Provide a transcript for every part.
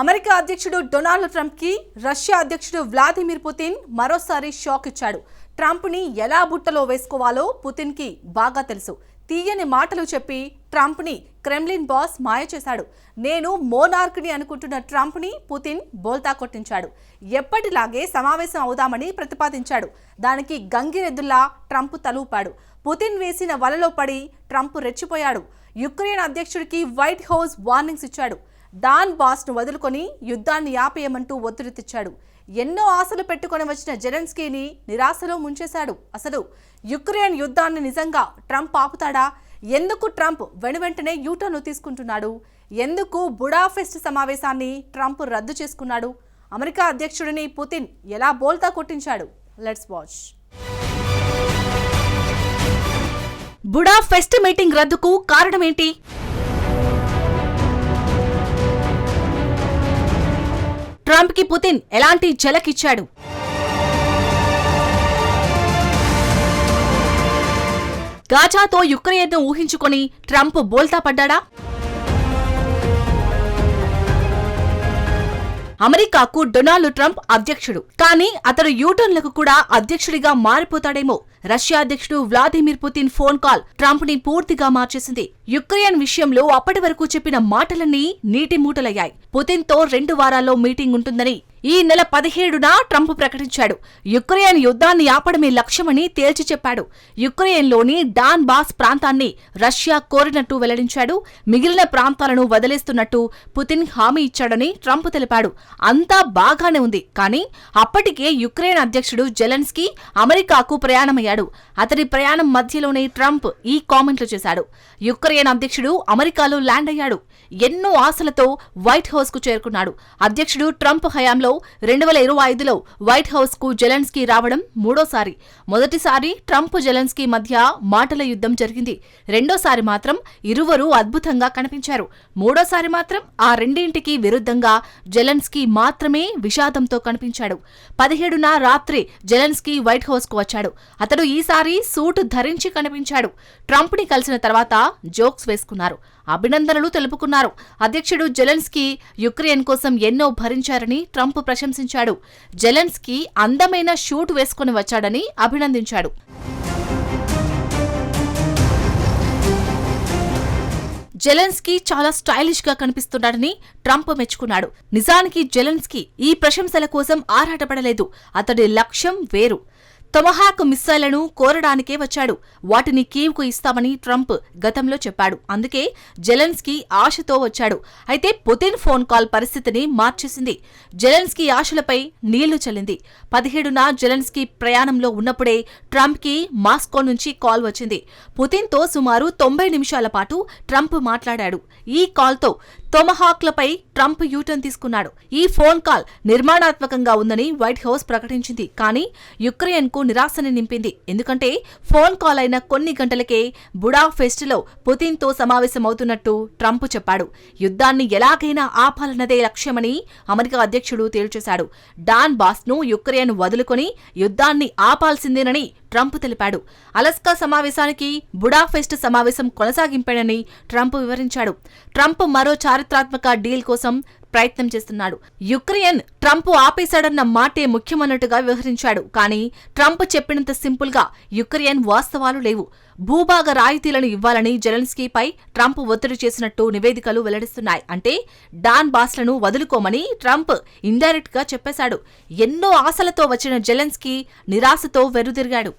America అధ్యక్షుడు Donald ట్రంప్కి Russia అధ్యక్షుడు వ్లాదిమిర్ పుతిన్ మరోసారి షాక్ ఇచ్చాడు. ట్రంప్ని ఎలా బుట్టలో వేసుకోవాలో పుతిన్కి బాగా తెలుసు. తీయని మాటలు చెప్పి ట్రంప్ని క్రెమ్లిన్ బాస్ మాయ చేశాడు. నేను మోనార్క్ని అనుకుంటున్న ట్రంప్ని పుతిన్ బోల్తా కొట్టించాడు. ఎప్పటిలాగే సమావేశం అవుదామని ప్రతిపాదించాడు. దానికి గంగిరెద్దుల్లా ట్రంప్ తలూపాడు. పుతిన్ వేసిన వలలో పడి ట్రంప్ రెచ్చిపోయాడు. యుక్రెయిన్ అధ్యక్షుడికి వైట్ హౌస్ వార్నింగ్స్ ఇచ్చాడు. డాన్ బాస్ను వదులుకొని యుద్ధాన్ని ఆపేయమంటూ ఒత్తిడి తెచ్చాడు. ఎన్నో ఆశలు పెట్టుకొని వచ్చిన జెలెన్స్కీని నిరాశలో ముంచేశాడు. అసలు యుక్రెయిన్ యుద్ధాన్ని నిజంగా ట్రంప్ ఆపుతాడా? ఎందుకు ట్రంప్ వెనువెంటనే యూటర్ను తీసుకుంటున్నాడు? ఎందుకు బుడాఫెస్ట్ సమావేశాన్ని ట్రంప్ రద్దు చేసుకున్నాడు? అమెరికా అధ్యక్షుడిని పుతిన్ ఎలా బోల్తా కొట్టించాడు? Let's watch. బుడా ఫెస్ట్ మీటింగ్ రద్దుకు కారణమేంటి? ట్రంప్కి పుతిన్ ఎలాంటి జలకిచ్చాడు? గాజాతో యుక్రెయిన్ను ఊహించుకొని ట్రంప్ బోల్తా పడ్డాడా? అమెరికాకు డొనాల్డ్ ట్రంప్ అధ్యక్షుడు. కానీ అతడు యూటర్న్లకు కూడా అధ్యక్షుడిగా మారిపోతాడేమో. రష్యా అధ్యక్షుడు వ్లాదిమిర్ పుతిన్ ఫోన్ కాల్ ట్రంప్ని పూర్తిగా మార్చేసింది. యుక్రెయిన్ విషయంలో అప్పటి వరకు చెప్పిన మాటలన్నీ నీటి మూటలయ్యాయి పుతిన్తో రెండు వారాల్లో మీటింగ్ ఉంటుందని ఈ నెల పదిహేడున ట్రంప్ ప్రకటించాడు. యుక్రెయిన్ యుద్ధాన్ని ఆపడమే లక్ష్యమని తేల్చి చెప్పాడు. యుక్రెయిన్లోని డాన్ బాస్ ప్రాంతాన్ని రష్యా కోరినట్టు వెల్లడించాడు. మిగిలిన ప్రాంతాలను వదిలేస్తున్నట్టు పుతిన్ హామీ ఇచ్చాడని ట్రంప్ తెలిపాడు. అంతా బాగానే ఉంది. కానీ అప్పటికే యుక్రెయిన్ అధ్యక్షుడు జెలెన్స్కీ అమెరికాకు ప్రయాణమయ్యాడు. అతడి ప్రయాణం మధ్యలోనే ట్రంప్ ఈ కామెంట్లు చేశాడు. యుక్రెయిన్ అధ్యక్షుడు అమెరికాలో ల్యాండ్ అయ్యాడు ఎన్నో ఆశలతో వైట్ హౌస్కు చేరుకున్నాడు. అధ్యక్షుడు ట్రంప్ హయాంలో రెండు వేల ఇరవై ఐదులో వైట్ హౌస్కు జెలెన్స్కీ రావడం మూడోసారి. మొదటిసారి ట్రంప్ జెలెన్స్కీ మధ్య మాటల యుద్ధం జరిగింది. రెండోసారి మాత్రం ఇరువురు అద్భుతంగా కనిపించారు. మూడోసారి మాత్రం ఆ రెండింటికి విరుద్ధంగా జెలెన్స్కీ మాత్రమే విషాదంతో కనిపించాడు. పదిహేడున రాత్రి జెలెన్స్కీ వైట్ హౌస్కు వచ్చాడు. అతడు ఈసారి సూటు ధరించి కనిపించాడు. ట్రంప్ని కలిసిన తర్వాత జోక్స్ వేసుకున్నారు. అభినందనలు తెలుపుకున్నారు. అధ్యక్షుడు జెలెన్స్కీ యుక్రెయిన్ కోసం ఎన్నో భరించారని ట్రంప్ ప్రశంసించాడు. జెలెన్స్కీ అందమైన షూట్ వేసుకుని వచ్చాడని అభినందించాడు. జెలెన్స్కీ చాలా స్టైలిష్గా కనిపిస్తున్నాడని ట్రంప్ మెచ్చుకున్నాడు. నిజానికి జెలెన్స్కీ ఈ ప్రశంసల కోసం ఆరాటపడలేదు. అతడి లక్ష్యం వేరు. తొమహాక్ మిస్సైళ్ళను కోరడానికే వచ్చాడు. వాటిని కీవ్కు ఇస్తామని ట్రంప్ గతంలో చెప్పాడు. అందుకే జెలెన్స్కీ ఆశతో వచ్చాడు. అయితే పుతిన్ ఫోన్ కాల్ పరిస్థితిని మార్చేసింది. జెలెన్స్కీ ఆశలపై నీళ్ళు చల్లింది. పదిహేడున జెలెన్స్కీ ప్రయాణంలో ఉన్నప్పుడే ట్రంప్కి మాస్కో నుంచి కాల్ వచ్చింది. పుతిన్తో సుమారు తొంభై నిమిషాల పాటు ట్రంప్ మాట్లాడాడు. ఈ కాల్తో తొమహాక్లపై ట్రంప్ యూటర్న్ తీసుకున్నాడు. ఈ ఫోన్ కాల్ నిర్మాణాత్మకంగా ఉందని వైట్ హౌస్ ప్రకటించింది. కానీ యుక్రెయిన్కు నిరాశని నింపింది. ఎందుకంటే ఫోన్ కాల్ అయిన కొన్ని గంటలకే బుడాఫెస్ట్లో పుతిన్తో సమావేశమవుతున్నట్టు ట్రంప్ చెప్పాడు. యుద్ధాన్ని ఎలాగైనా ఆపాలన్నదే లక్ష్యమని అమెరికా అధ్యక్షుడు తేల్చేశాడు. డాన్ బాస్ను యుక్రెయిన్ వదులుకొని యుద్ధాన్ని ఆపాల్సిందేనని ట్రంప్ తెలిపాడు. అలస్కా సమావేశానికి బుడాఫెస్ట్ సమావేశం కొనసాగింపేనని ట్రంప్ వివరించాడు. ట్రంప్ మరో చారిత్రాత్మక డీల్ కోసం ప్రయత్నం చేస్తున్నాడు. యుక్రెయిన్ ట్రంప్ ఆపేశాడన్న మాటే ముఖ్యమన్నట్టుగా వ్యవహరించాడు. కానీ ట్రంప్ చెప్పినంత సింపుల్గా యుక్రెయిన్ వాస్తవాలు లేవు. భూభాగ రాయితీలను ఇవ్వాలని జెలెన్స్కీపై ట్రంప్ ఒత్తిడి చేసినట్టు నివేదికలు వెల్లడిస్తున్నాయి. అంటే డాన్ బాస్లను వదులుకోమని ట్రంప్ ఇండైరెక్ట్గా చెప్పేశాడు. ఎన్నో ఆశలతో వచ్చిన జెలెన్స్కీ నిరాశతో వెరుదిరిగాడు.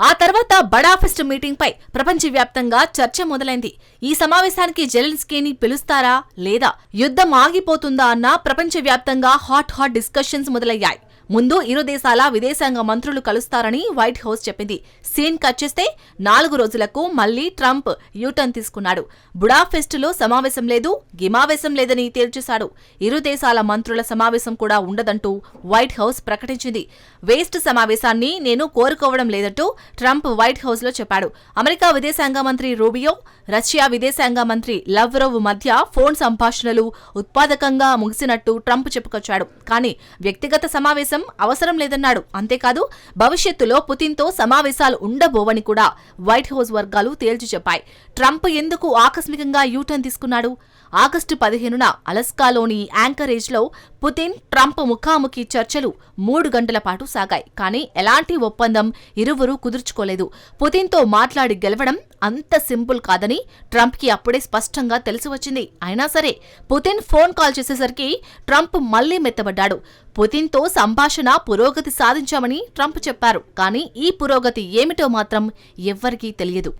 ఆ తర్వాత బడాఫెస్ట్ మీటింగ్ పై ప్రపంచవ్యాప్తంగా చర్చ మొదలైంది. ఈ సమావేశానికి జెలెన్స్కీని పిలుస్తారా లేదా యుద్ధం ఆగిపోతుందా అన్న ప్రపంచవ్యాప్తంగా హాట్ హాట్ డిస్కషన్స్ మొదలయ్యాయి. ముందు ఇరు దేశాల విదేశాంగ మంత్రులు కలుస్తారని వైట్ హౌస్ చెప్పింది. సీన్ కట్ చేస్తే నాలుగు రోజులకు మళ్ళీ ట్రంప్ యూటర్న్ తీసుకున్నాడు. బుడాఫెస్టులో సమావేశం లేదు గిమావేశం లేదని తేల్చేశాడు. ఇరు దేశాల మంత్రుల సమావేశం కూడా ఉండదంటూ వైట్ హౌస్ ప్రకటించింది. వేస్ట్ సమావేశాన్ని నేను కోరుకోవడం లేదంటూ ట్రంప్ వైట్ హౌస్లో చెప్పాడు. అమెరికా విదేశాంగ మంత్రి రూబియో రష్యా విదేశాంగ మంత్రి లవ్రోవ్ మధ్య ఫోన్ సంభాషణలు ఉత్పాదకంగా ముగిసినట్టు ట్రంప్ చెప్పుకొచ్చాడు. కానీ వ్యక్తిగత సమావేశం సమావేశం అవసరం లేదన్నాడు. అంతేకాదు భవిష్యత్తులో పుతిన్తో సమావేశాలు ఉండబోవని కూడా వైట్ హౌస్ వర్గాలు తేల్చి చెప్పాయి. ట్రంప్ ఎందుకు ఆకస్మికంగా యూటర్న్ తీసుకున్నాడు? ఆగస్టు పదిహేనున అలస్కాలోని యాంకరేజ్లో పుతిన్ ట్రంప్ ముఖాముఖి చర్చలు మూడు గంటల పాటు సాగాయి. కానీ ఎలాంటి ఒప్పందం ఇరువురూ కుదుర్చుకోలేదు. పుతిన్తో మాట్లాడి గెలవడం అంత సింపుల్ కాదని ట్రంప్కి అప్పుడే స్పష్టంగా తెలిసి వచ్చింది. అయినా సరే పుతిన్ ఫోన్ కాల్ చేసేసరికి ట్రంప్ మళ్ళీ మెత్తబడ్డాడు. పుతిన్తో సంభాషణ పురోగతి సాధించామని ట్రంప్ చెప్పారు. కానీ ఈ పురోగతి ఏమిటో మాత్రం ఎవ్వరికీ తెలియదు.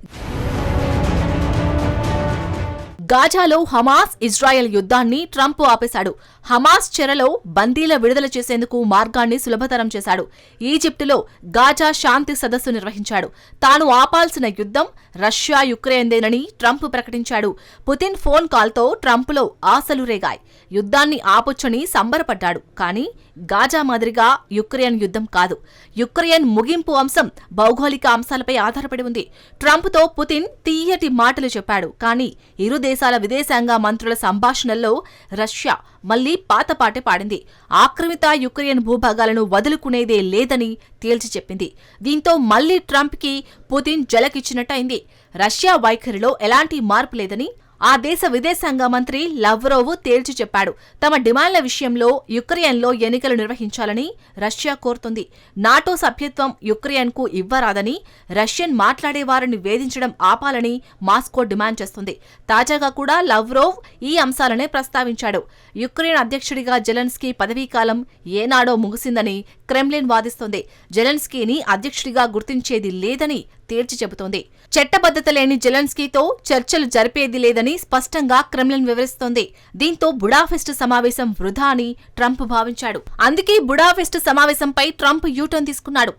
గాజాలో హమాస్ ఇజ్రాయెల్ యుద్ధాన్ని ట్రంప్ ఆపేశాడు. హమాస్ చెరలో బందీల విడుదల చేసేందుకు మార్గాన్ని సులభతరం చేశాడు. ఈజిప్టులో గాజా శాంతి సదస్సు నిర్వహించాడు. తాను ఆపాల్సిన యుద్ధం రష్యా యుక్రెయిన్దేనని ట్రంప్ ప్రకటించాడు. పుతిన్ ఫోన్ కాల్తో ట్రంప్లో ఆశలు రేగాయి. యుద్ధాన్ని ఆపొచ్చని సంబరపడ్డాడు. కానీ గాజా మాదిరిగా యుక్రెయిన్ యుద్ధం కాదు. యుక్రెయిన్ ముగింపు అంశం భౌగోళిక అంశాలపై ఆధారపడి ఉంది. ట్రంప్తో పుతిన్ తీయటి మాటలు చెప్పాడు. కానీ ఇరు దేశాల విదేశాంగ మంత్రుల సంభాషణల్లో రష్యా మళ్ళీ పాతపాటే పాడింది. ఆక్రమిత యుక్రెయిన్ భూభాగాలను వదులుకునేదే లేదని తేల్చి చెప్పింది. దీంతో మళ్ళీ ట్రంప్కి పుతిన్ జలకిచ్చినట్టయింది రష్యా వైఖరిలో ఎలాంటి మార్పు లేదని ఆ దేశ విదేశాంగ మంత్రి లవ్రోవ్ తేల్చి చెప్పాడు. తమ డిమాండ్ల విషయంలో యుక్రెయిన్లో ఎన్నికలు నిర్వహించాలని రష్యా కోరుతుంది. నాటో సభ్యత్వం యుక్రెయిన్కు ఇవ్వరాదని రష్యన్ మాట్లాడేవారిని వేధించడం ఆపాలని మాస్కో డిమాండ్ చేస్తుంది. తాజాగా కూడా లవ్రోవ్ ఈ అంశాలనే ప్రస్తావించాడు. యుక్రెయిన్ అధ్యక్షుడిగా జెలెన్స్కీ పదవీకాలం ఏనాడో ముగిసిందని క్రెమ్లిన్ వాదిస్తోంది. జెలెన్స్కీని అధ్యక్షుడిగా గుర్తించేది లేదని తేల్చి చెబుతోంది. చట్టబద్ధత లేని జెలెన్స్కీతో చర్చలు జరిపేది లేదని స్పష్టంగా క్రెమ్లిన్ వివరిస్తోంది. దీంతో బుడాఫెస్ట్ సమావేశం వృధా అని ట్రంప్ భావించాడు. అందుకే బుడాఫెస్ట్ సమావేశంపై ట్రంప్ యూటర్న్ తీసుకున్నాడు.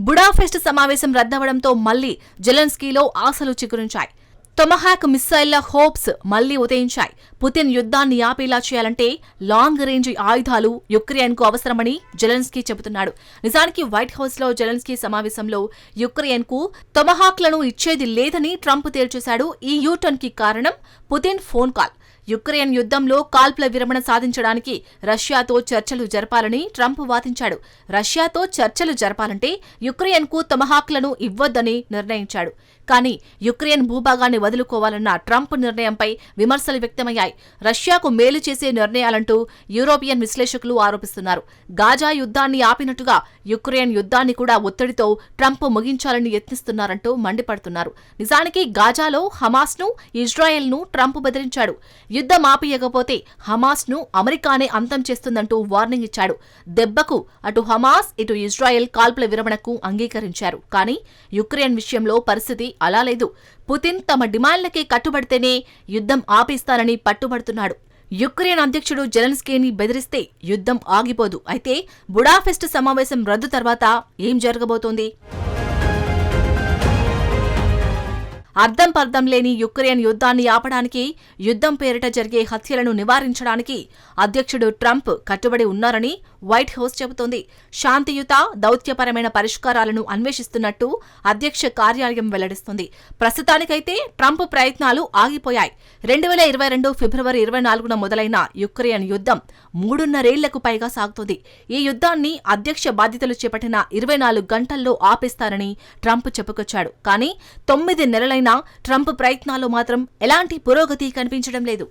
బుడాఫెస్ట్ సమావేశం రద్దవడంతో మళ్ళీ జెలెన్స్కీలో ఆశలు చిగురించాయి. టొమహాక్ మిస్సైళ్ళ హోప్స్ మళ్ళీ ఉదయించాయి. పుతిన్ యుద్ధాన్ని ఆపేలా చేయాలంటే లాంగ్ రేంజ్ ఆయుధాలు యుక్రెయిన్కు అవసరమని జెలెన్స్కీ చెబుతున్నాడు. నిజానికి వైట్ హౌస్లో జెలెన్స్కీ సమావేశంలో యుక్రెయిన్కు టొమహాక్లను ఇచ్చేది లేదని ట్రంప్ తేల్చేశాడు. ఈ యూటర్న్కి కారణం పుతిన్ ఫోన్ కాల్. యుక్రెయిన్ యుద్ధంలో కాల్పుల విరమణ సాధించడానికి రష్యాతో చర్చలు జరపాలని ట్రంప్ వాదించాడు. రష్యాతో చర్చలు జరపాలంటే యుక్రెయిన్కు తమహాక్లను ఇవ్వొద్దని నిర్ణయించాడు. కానీ యుక్రెయిన్ భూభాగాన్ని వదులుకోవాలన్న ట్రంప్ నిర్ణయంపై విమర్శలు వ్యక్తమయ్యాయి. రష్యాకు మేలు చేసే నిర్ణయాలంటూ యూరోపియన్ విశ్లేషకులు ఆరోపిస్తున్నారు. గాజా యుద్ధాన్ని ఆపినట్టుగా యుక్రెయిన్ యుద్ధాన్ని కూడా ఒత్తిడితో ట్రంప్ ముగించాలని యత్నిస్తున్నారంటూ మండిపడుతున్నారు. నిజానికి గాజాలో హమాస్ను ఇజ్రాయెల్ను ట్రంప్ బెదిరించాడు. యుద్ధం ఆపియకపోతే హమాస్ను అమెరికానే అంతం చేస్తుందంటూ వార్నింగ్ ఇచ్చాడు. దెబ్బకు అటు హమాస్ ఇటు ఇజ్రాయెల్ కాల్పుల విరమణకు అంగీకరించారు. కానీ యుక్రెయిన్ విషయంలో పరిస్థితి అలా లేదు. పుతిన్ తమ డిమాండ్లకే కట్టుబడితేనే యుద్ధం ఆపేస్తానని పట్టుబడుతున్నాడు. యుక్రెయిన్ అధ్యక్షుడు జెలెన్స్కీని బెదిరిస్తే యుద్ధం ఆగిపోదు. అయితే బుడాఫెస్ట్ సమావేశం రద్దు తర్వాత ఏం జరగబోతోంది? అర్థం పర్థం లేని యుక్రెయిన్ యుద్ధాన్ని ఆపడానికి యుద్ధం పేరిట జరిగే హత్యలను నివారించడానికి అధ్యక్షుడు ట్రంప్ కట్టుబడి ఉన్నారని వైట్ హౌస్ చెబుతోంది. శాంతియుత దౌత్యపరమైన పరిష్కారాలను అన్వేషిస్తున్నట్టు అధ్యక్ష కార్యాలయం వెల్లడిస్తుంది. ప్రస్తుతానికైతే ట్రంప్ ప్రయత్నాలు ఆగిపోయాయి. రెండు వేల ఇరవై రెండు ఫిబ్రవరి ఇరవై నాలుగున మొదలైన యుక్రెయిన్ యుద్ధం మూడున్నరేళ్ళకు పైగా సాగుతోంది. ఈ యుద్ధాన్ని అధ్యక్ష బాధ్యతలు చేపట్టిన ఇరవై నాలుగు గంటల్లో ఆపేస్తారని ట్రంప్ చెప్పుకొచ్చాడు. కానీ తొమ్మిది నెలలైనా ట్రంప్ ప్రయత్నాల్లో మాత్రం ఎలాంటి పురోగతి కనిపించడం లేదు.